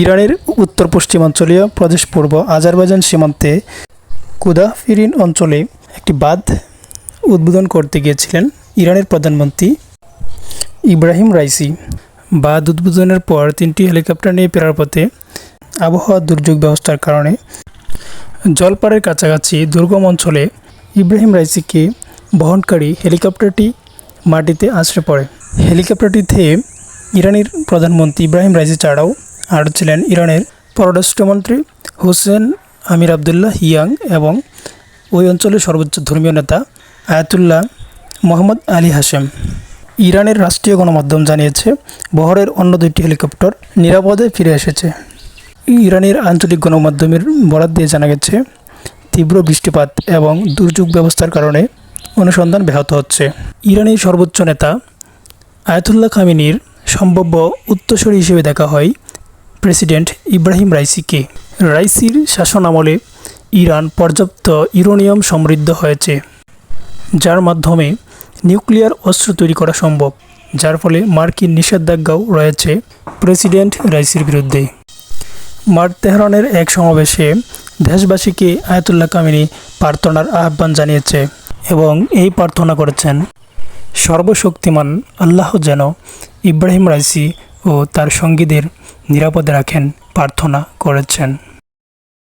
ইরানের উত্তর পশ্চিমাঞ্চলীয় প্রদেশ পূর্ব আজারবাইজান সীমান্তে কুদাফিরিন অঞ্চলে একটি বাঁধ উদ্বোধন করতে গিয়েছিলেন ইরানের প্রধানমন্ত্রী ইব্রাহিম রাইসি। বাঁধ উদ্বোধনের পর তিনটি হেলিকপ্টার নিয়ে ফেরার পথে আবহাওয়া দুর্যোগ ব্যবস্থার কারণে জলপাড়ের কাছাকাছি দুর্গম অঞ্চলে ইব্রাহিম রাইসিকে বহনকারী হেলিকপ্টারটি মাটিতে আছড়ে পড়ে। হেলিকপ্টারটিতে ইরানের প্রধানমন্ত্রী ইব্রাহিম রাইসি ছাড়াও আরও ছিলেন ইরানের পররাষ্ট্রমন্ত্রী হোসেন আমির আবদুল্লাহ হিয়াং এবং ওই অঞ্চলের সর্বোচ্চ ধর্মীয় নেতা আয়াতুল্লাহ মোহাম্মদ আলী হাশেম। ইরানের রাষ্ট্রীয় গণমাধ্যম জানিয়েছে, বহরের অন্য দুইটি হেলিকপ্টার নিরাপদে ফিরে এসেছে। ইরানের আঞ্চলিক গণমাধ্যমের বরাত দিয়ে জানা গেছে, তীব্র বৃষ্টিপাত এবং দুর্যোগ ব্যবস্থার কারণে অনুসন্ধান ব্যাহত হচ্ছে। ইরানের সর্বোচ্চ নেতা আয়াতুল্লাহ খামিনির সম্ভাব্য উত্তরসূরি হিসেবে দেখা হয় প্রেসিডেন্ট ইব্রাহিম রাইসিকে। রাইসির শাসন আমলে ইরান পর্যাপ্ত ইউরোনিয়াম সমৃদ্ধ হয়েছে, যার মাধ্যমে নিউক্লিয়ার অস্ত্র তৈরি করা সম্ভব, যার ফলে মার্কিন নিষেধাজ্ঞাও রয়েছে প্রেসিডেন্ট রাইসির বিরুদ্ধে। মার্ক তেহরানের এক সমাবেশে দেশবাসীকে আয়াতুল্লাহ কামিনী প্রার্থনার আহ্বান জানিয়েছে এবং এই প্রার্থনা করেছেন, সর্বশক্তিমান আল্লাহ যেন ইব্রাহিম রাইসি ও তার সঙ্গীদের নিরাপদে রাখেন প্রার্থনা করেছেন।